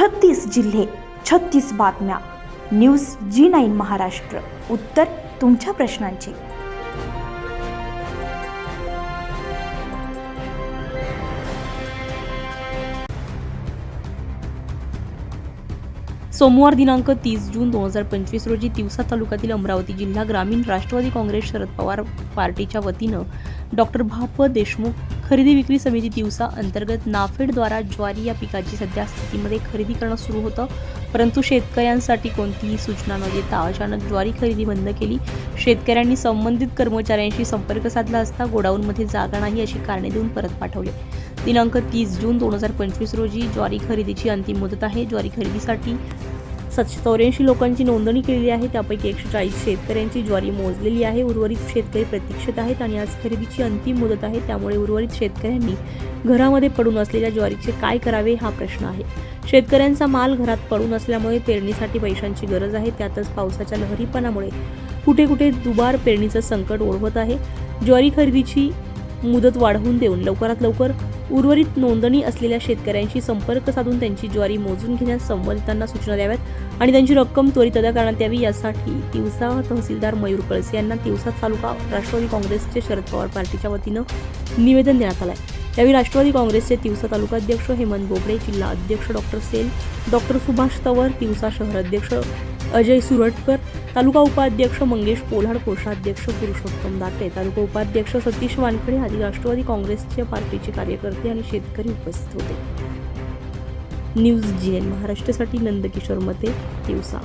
छत्तीस जिल्हे छत्तीस बातम्या. News G nine Maharashtra. उत्तर तुमच्या प्रश्नांची. सोमवार दिनांक तीस जून दोन हजार पंचवीस रोजी तिवसा तालुक्यातील अमरावती जिल्हा ग्रामीण राष्ट्रवादी काँग्रेस शरद पवार पार्टीच्या वतीनं डॉक्टर भाप देशमुख खरेदी विक्री समिती दिवसा अंतर्गत नाफेडद्वारा ज्वारी या पिकाची सध्या स्थितीमध्ये खरेदी करणं सुरू होतं. परंतु शेतकऱ्यांसाठी कोणतीही सूचना न देता अचानक ज्वारी खरेदी बंद केली. शेतकऱ्यांनी संबंधित कर्मचाऱ्यांशी संपर्क साधला असता गोडाऊनमध्ये जागा नाही अशी कारणे देऊन परत पाठवले. दिनांक तीस जून दोन हजार पंचवीस रोजी ज्वारी खरेदीची अंतिम मुदत आहे. ज्वारी खरेदीसाठी सातशे चौऱ्याऐंशी लोकांची नोंदणी केलेली आहे. त्यापैकी एकशे चाळीस शेतकऱ्यांची ज्वारी मोजलेली आहे. उर्वरित शेतकरी प्रतीक्षेत आहेत आणि आज खरेदीची अंतिम मुदत आहे. त्यामुळे उर्वरित शेतकऱ्यांनी घरामध्ये पडून असलेल्या ज्वारीचे काय करावे हा प्रश्न आहे. शेतकऱ्यांचा माल घरात पडून असल्यामुळे पेरणीसाठी पैशांची गरज आहे. त्यातच पावसाच्या लहरीपणामुळे कुठे कुठे दुबार पेरणीचं संकट ओढवत आहे. ज्वारी खरेदीची मुदत वाढवून देऊन लवकरात लवकर उर्वरित नोंदणी असलेल्या शेतकऱ्यांशी संपर्क साधून त्यांची ज्वारी मोजून घेण्यास संबंधितांना सूचना द्याव्यात आणि त्यांची रक्कम त्वरित अदा करण्यात यावी. यासाठी तिवसा तहसीलदार मयूर कळसे यांना तिवसा तालुका राष्ट्रवादी काँग्रेसचे शरद पवार पार्टीच्या वतीनं निवेदन देण्यात आलं आहे यावेळी राष्ट्रवादी काँग्रेसचे तिवसा तालुकाध्यक्ष हेमंत बोबडे जिल्हा अध्यक्ष डॉक्टर सेल डॉक्टर सुभाष तवर तिवसा शहर अध्यक्ष अजय सुरटकर तालुका उपाध्यक्ष मंगेश पोल्हाड कोषाध्यक्ष पुरुषोत्तम दाटे तालुका उपाध्यक्ष सतीश वानखडे आदी राष्ट्रवादी काँग्रेसच्या पार्टीचे कार्यकर्ते आणि शेतकरी उपस्थित होते. न्यूज जी एन महाराष्ट्रासाठी नंदकिशोर मते दिवसा.